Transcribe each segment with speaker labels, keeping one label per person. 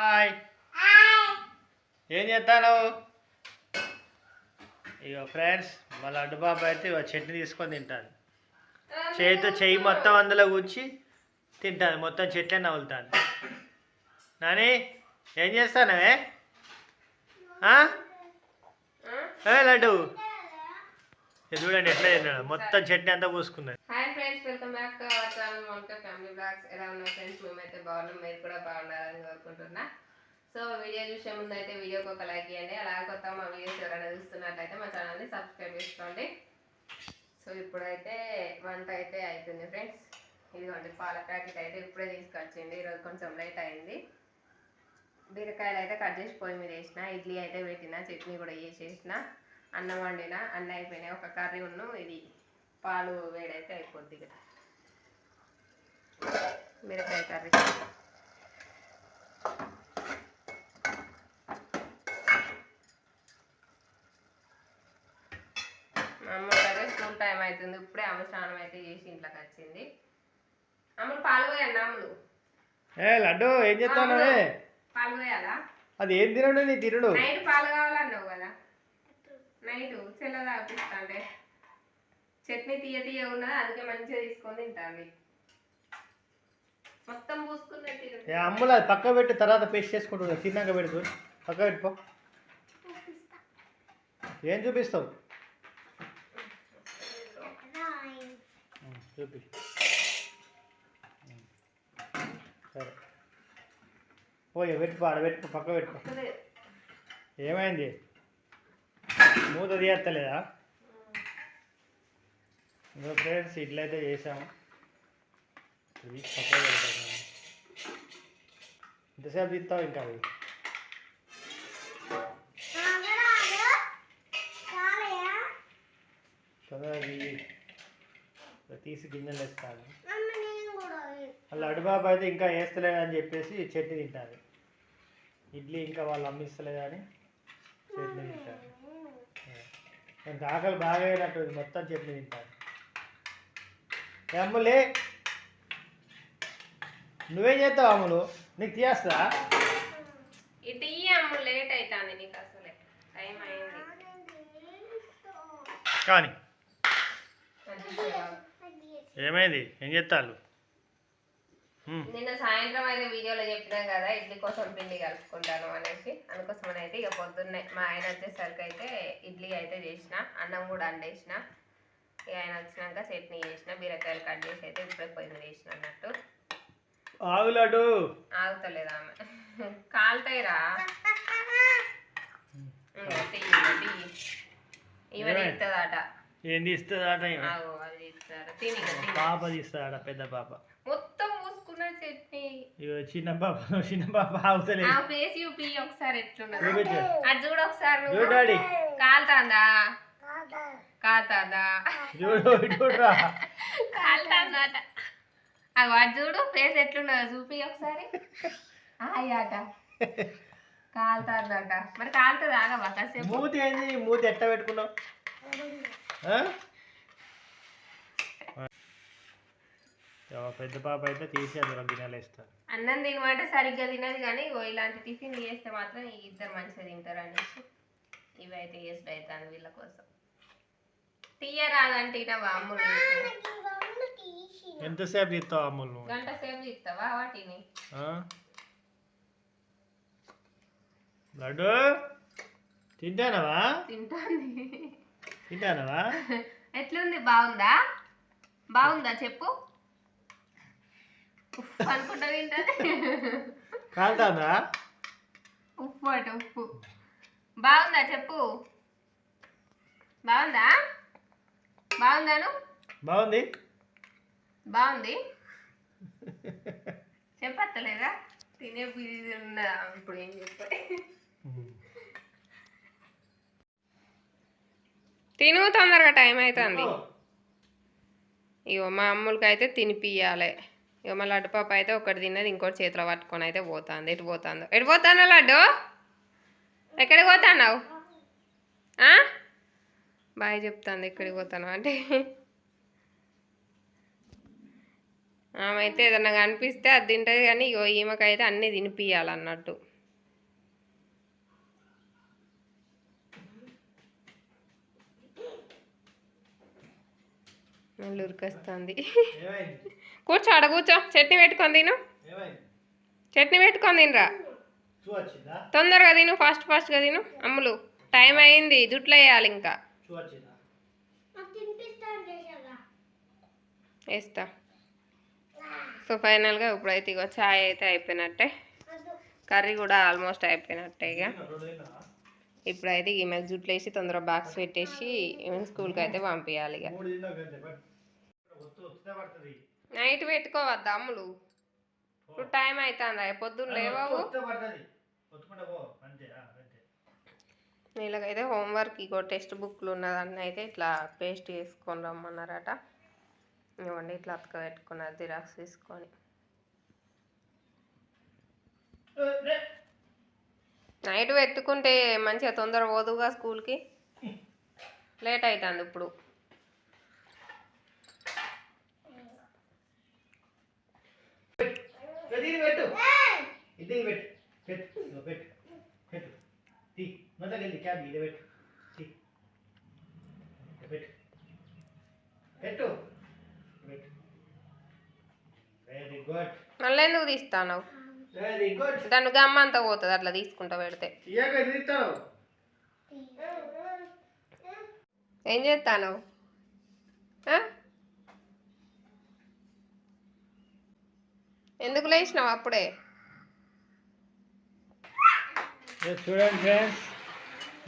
Speaker 1: Hi. ఏం చేస్తాను ఇక ఫ్రెండ్స్ మా లడ్డు బాబు అయితే ఇక చట్నీ తీసుకొని తింటాను చేతితో చెయ్యి మొత్తం అందులో కూర్చి తింటాను మొత్తం చెట్లే నవ్వులుతాను నాని ఏం చేస్తానవే? ఏ లడ్డు? చూడండి ఎట్లా తిన్నాడు. మొత్తం చట్నీ అంతా పూసుకున్నది
Speaker 2: hi friends welcome back. Channel మౌంట family blogs ఎలా ఉన్నాయి ఫ్రెండ్స్ మేమైతే బాగున్నాం. మీరు కూడా బాగుండాలని కోరుకుంటున్నా. సో వీడియో చూసే ముందు అయితే వీడియోకి ఒక లైక్ ఇవ్వండి. అలాగే కొత్త మా వీడియోస్ ఎవరైనా చూస్తున్నట్లయితే మా ఛానల్ని సబ్స్క్రైబ్ చేసుకోండి. సో ఇప్పుడైతే వంట అయితే అవుతుంది ఫ్రెండ్స్ ఇదిగోండి పాల ప్యాకెట్ అయితే ఇప్పుడే తీసుకొచ్చింది. ఈరోజు కొంచెం లేట్ అయింది. బీరకాయలు అయితే కట్ చేసి పొయ్యి మీద వేసిన ఇడ్లీ అయితే పెట్టిన చట్నీ కూడా చేసేసిన అన్నం వండిన అన్నం అయిపోయినాయి. ఒక కర్రీ ఉన్ను ఇది పాలు వేడైతే అయిపోద్ది కదా బీరకాయ కర్రీ. మా అమ్మ అయితే స్కూల్ టైం అవుతుంది ఇప్పుడే అమ్మ స్నానం అయితే చేసి ఇంట్లోకి వచ్చింది. అమ్ములు పాలు పోయండి అమ్ములు
Speaker 1: ఏ లడ్డు ఏం చేస్తానవే
Speaker 2: పాలు పోయాలా?
Speaker 1: అది ఏం తినడు నీ తినడు?
Speaker 2: నైట్ పాలు కావాలన్నావు కదా? నైట్ చెల్ల తాపిస్తాంటే చట్నీ తీయ తీయ ఉన్నది? అందుకే మంచిగా తీసుకొని తింటాను మొత్తం పూసుకున్నట్టు తిను.
Speaker 1: ఏ అమ్ములు అది పక్క పెట్టి తర్వాత పేస్ట్ చేసుకుంటుంది తిన్నాక పెడుతు. పక్క పెట్టుకో. ఏం చూపిస్తావు? చూపి. సరే. పోయి పెట్టుకో ఆడ పెట్టుకో పక్క పెట్టుకో. ఏమైంది? మూత తీయత్తలేదా? ఇంకా ఫ్రెండ్స్ ఇట్లయితే చేసాము ఇది పక్క పెడతాము ఎంతసేపు తీస్తావు ఇంకా అవి తొందరగా తీసి గిన్నెలు వేస్తాను వాళ్ళ అడుబాబు అయితే ఇంకా వేస్తలేదు అని చెప్పేసి చట్నీ తింటారు. ఇడ్లీ ఇంకా వాళ్ళు అమ్మిస్తలేదు అని చట్నీ తింటారు. ఇంకా ఆకలి బాగా అయినట్టు మొత్తం చట్నీ తింటారు. ఏ నువ్వేం చేస్తావు అమ్ములు? నీకు తీయేస్తా?
Speaker 2: ఇటు అమ్మ లేట్ అవుతుంది నీకు అసలే. టైం అయింది.
Speaker 1: కానీ. ఏమైంది? ఏం చేస్తారు
Speaker 2: నిన్న సాయంత్రం అయితే వీడియోలో చెప్పినాం కదా ఇడ్లీ కోసం పిండి కలుపుకుంటాను అనేసి. అందుకోసం అయితే ఇక పొద్దున్నే మా ఆయన వచ్చేసరికి అయితే ఇడ్లీ అయితే చేసిన అన్నం కూడా అండేసిన ఇక ఆయన వచ్చినాక చట్నీ చేసిన బీరకాయలు కట్ చేసి అయితే ఇప్పుడే పొయ్యి మీద వేసిన అన్నట్టు.
Speaker 1: ఆగులాడు.
Speaker 2: ఆగుతలేదు ఆమె. కాలుతాయిరా.
Speaker 1: ఏం తీస్తుందట ఈమె?
Speaker 2: ఆగు అది ఇస్తారు తిని ఇక తిని.
Speaker 1: పాప పెద్ద పాప.
Speaker 2: మొత్తం మూసుకున్న చట్నీ.
Speaker 1: చిన్న పాప చిన్న పాప ఆగుతలేదు
Speaker 2: ఆ ఫేస్ చూపి ఒకసారి ఎట్లున్నది. అది చూడు ఒకసారి కాలుతాందా?
Speaker 1: చూడు చూడరా
Speaker 2: కాలుతాందట. అది చూడు ఫేస్ ఎట్లున్నదో చూపి ఒకసారి. ఆయాట కాలుతాందట. మరి కాలుతుంది ఆగవా కాసేపు.
Speaker 1: మూతి ఏంది? మూతి ఎట్ట పెట్టుకున్నావు? పెద్ద పాప అయితే తీసి అందులో గిన్నెలు వేస్తారు
Speaker 2: అన్నం తినమంటే సరిగ్గా తినదు కానీ ఇలాంటి టిఫిన్ చేస్తే మాత్రం ఇద్దరు మంచిగా తింటారు అనేసి. ఇవి అయితే వేస్ట్ అవుతాను వీళ్ళ కోసం. తీయరాదంటే అమ్ములు
Speaker 1: ఎంతసేపు తీస్తావు అమ్ములు నువ్వు?
Speaker 2: గంట సేపు ఇస్తావా వాటిని?
Speaker 1: ఆ? లడ్డు? తింటానవా?
Speaker 2: తింటాంది.
Speaker 1: తింటానవా?
Speaker 2: ఎట్లుంది? బాగుందా? బాగుందా? చెప్పు. ఉప్పు అనుకుంటా తింటుంది.
Speaker 1: కాలుతాందా?
Speaker 2: ఉప్పు అట ఉప్పు. బాగుందా? చెప్పు. బాగుందా? బాగుందాను
Speaker 1: బాగుంది.
Speaker 2: బాగుంది. చెప్పత్తలేదా? తినే ఇప్పుడు ఏం చెప్పాలి తిను తొందరగా టైం అవుతుంది ఇగో మా అమ్ములకి అయితే తినిపియాలి ఇగో మా లడ్డు పాప అయితే ఒకటి తిన్నది ఇంకోటి చేతిలో పట్టుకొని అయితే పోతుంది. ఎటు పోతుందో? ఎటు పోతానో లడ్డు? ఎక్కడికి పోతాన్నావు? ఆ? బాయ్ చెప్తాను ఎక్కడికి పోతాను అంటే. ఆమె అయితే ఏదన్నా కనిపిస్తే అది తింటుంది కానీ ఇగో ఈమెకైతే అన్నీ తినిపియాలన్నట్టు. మళ్ళీ ఉరికొస్తుంది. కూర్చో ఆడ కూర్చో. చట్నీ పెట్టుకొని తిను. చట్నీ పెట్టుకొని తినరా? తొందరగా తిను ఫాస్ట్ ఫాస్ట్గా తిను. అమ్ములు టైం అయింది జుట్లు వేయాలి ఇంకా. వేస్తా. సో ఫైనల్గా ఇప్పుడైతే ఇగో చాయ్ అయితే అయిపోయినట్టే. కర్రీ కూడా ఆల్మోస్ట్ అయిపోయినట్టే ఇక? ఇప్పుడైతే ఈమెకు జుట్లు వేసి తొందరగా బాక్స్ పెట్టేసి ఈమె స్కూల్కి అయితే పంపించాలి ఇక నైట్ పెట్టుకోవద్దా అమ్ములు. ఇప్పుడు టైం అవుతుంది పొద్దున్న లేవావు
Speaker 1: ఒత్తే పడుతుంది ఒత్తుకుంటా పో అంతే ఆ, అంతే
Speaker 2: వీళ్ళకైతే హోంవర్క్ ఇగో టెక్స్ట్ బుక్లు ఉన్నదాన్ని అయితే ఇట్లా పేస్ట్ చేసుకొని రమ్మన్నారట. ఇవ్వండి ఇట్లా అతక పెట్టుకున్నారు జిరాక్స్ తీసుకొని. నైట్ పెట్టుకుంటే మంచిగా తొందర పోదుగా స్కూల్కి? లేట్ అవుతుంది ఇప్పుడు.
Speaker 1: పెట్టు. పెట్టు. పెట్టు. తీ మొదలు వెళ్ళి క్యాబ్ ఇది పెట్టు. తీ ఇది పెట్టు. పెట్టు. పెట్టు. వెరీ గుడ్
Speaker 2: మళ్ళీ ఎందుకు తీస్తాను
Speaker 1: వెరీ గుడ్
Speaker 2: దాని గమ్మ అంతా పోతుంది అట్లా తీసుకుంటా పెడితే.
Speaker 1: తీస్తాను
Speaker 2: ఏం చేస్తాను ఎందుకు లేచినావు అప్పుడే?
Speaker 1: చూడండి ఫ్రెండ్స్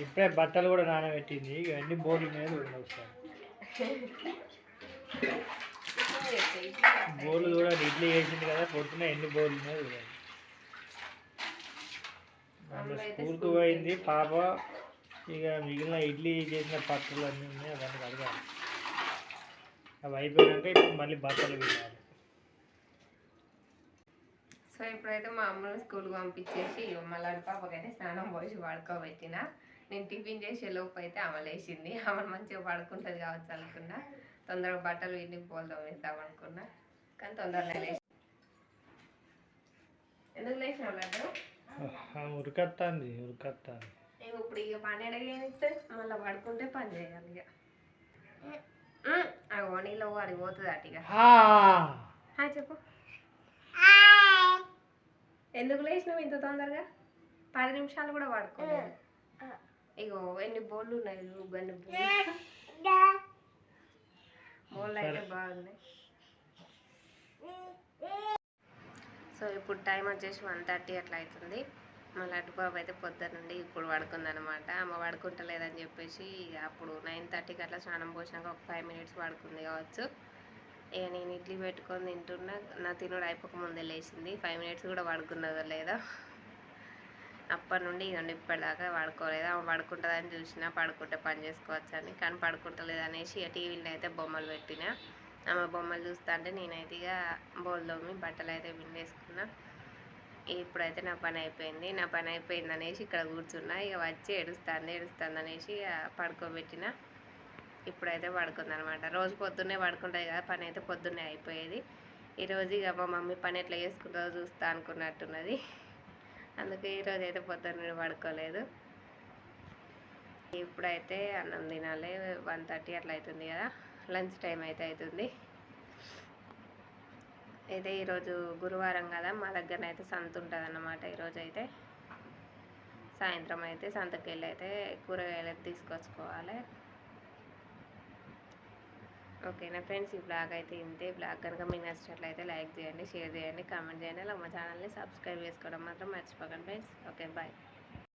Speaker 1: ఇప్పుడే బట్టలు కూడా నానబెట్టింది. ఇవన్నీ బోర్డు మీద ఉండవు సార్ బోర్లు చూడండి ఇడ్లీ వేసింది కదా పొద్దున ఎన్ని బోర్లు మీద చూడండి. స్కూల్కి పోయింది పాప ఇక మిగిలిన ఇడ్లీ చేసిన పత్రులు అన్నీ ఉన్నాయి అవన్నీ కడగాలి. అవి అయిపోయాక ఇప్పుడు మళ్ళీ బట్టలు పెట్టాలి
Speaker 2: సో ఇప్పుడైతే మా అమ్మని స్కూల్కి పంపించేసి మళ్ళీ పాపకైతే స్నానం పోసి పడుకోబెట్టిన. నేను టిఫిన్ చేసే లోపు అయితే ఆమె లేచింది. ఆమె మంచిగా పడుకుంటుంది కావచ్చు అనుకున్నా. తొందరగా బట్టలు ఇంటికి పోల్దాం వేద్దాం అనుకున్నా. కానీ తొందరగా లేచి ఎందుకు లడ్డు?
Speaker 1: ఉరికత్తాంది ఉరికత్తాంది.
Speaker 2: నేను ఇప్పుడు ఇక పని అడగేస్తే మళ్ళీ పడుకుంటే పని చేయాలి ఇక. ఉమ్, ఆ ఓణీలో వాడి పోతుంది అటు ఇక హాయ్ చెప్పు. ఎందుకు లేచినావు ఇంత తొందరగా? పది నిమిషాలు కూడా పడుకోలేదు. ఇగో ఎన్ని బోళ్ళు ఉన్నాయి ఎన్ని బోళ్ళు. అయితే బాగున్నాయి. సో ఇప్పుడు టైం వచ్చేసి వన్ థర్టీ అట్లా అవుతుంది. మా లడ్డు బాబు అయితే పొద్దున్న నుండి ఇప్పుడు పడుకుందనమాట అమ్మ పడుకుంటలేదని చెప్పేసి అప్పుడు నైన్ థర్టీకి అట్లా స్నానం పోసినాక ఒక ఫైవ్ మినిట్స్ పడుకుంది కావచ్చు. ఇక నేను ఇడ్లీ పెట్టుకొని తింటున్నా. నా తినుడు అయిపోకముందే లేచింది. ఫైవ్ మినిట్స్ కూడా పడుకున్నదో లేదా. అప్పటి నుండి ఇదండి ఇప్పటిదాకా పడుకోలేదు. ఆమె పడుకుంటుందని చూసిన పడుకుంటే పని చేసుకోవచ్చు అని. కానీ పడుకుంటలేదు అనేసి ఇక టీవీలో అయితే బొమ్మలు పెట్టిన. ఆమె బొమ్మలు చూస్తా అంటే నేనైతే ఇక బోల్లోమి బట్టలు అయితే విండేసుకున్నా ఇప్పుడైతే నా పని అయిపోయింది. నా పని అయిపోయింది అనేసి ఇక్కడ కూర్చున్నా. ఇక వచ్చి ఏడుస్తుంది ఏడుస్తుంది అనేసి ఇక పడుకోబెట్టిన. ఇప్పుడైతే పడుకుంది అనమాట రోజు పొద్దున్నే పడుకుంటుంది కదా పని అయితే పొద్దున్నే అయిపోయేది. ఈరోజు ఇక మా మమ్మీ పని ఎట్లా చేసుకుంటుందో చూస్తా అనుకున్నట్టున్నది. అందుకే ఈరోజు అయితే పొద్దున్న పడుకోలేదు. ఇప్పుడైతే అన్నం తినాలి. వన్ థర్టీ అట్లా అవుతుంది కదా లంచ్ టైం అయితే అవుతుంది అయితే ఈరోజు గురువారం కదా మా దగ్గర అయితే సంత ఉంటుంది అన్నమాట ఈరోజు అయితే. సాయంత్రం అయితే సంతకెళ్ళి అయితే కూరగాయలు అయితే తీసుకొచ్చుకోవాలి. ఓకేనా ఫ్రెండ్స్ ఈ బ్లాగ్ అయితే ఇంతే. బ్లాగ్ కనుక మీకు నచ్చినట్లయితే లైక్ చేయండి షేర్ చేయండి కామెంట్ చేయండి. అలా మా ఛానల్ని సబ్స్క్రైబ్ చేసుకోవడం మాత్రం మర్చిపోకండి ఫ్రెండ్స్. ఓకే. బాయ్.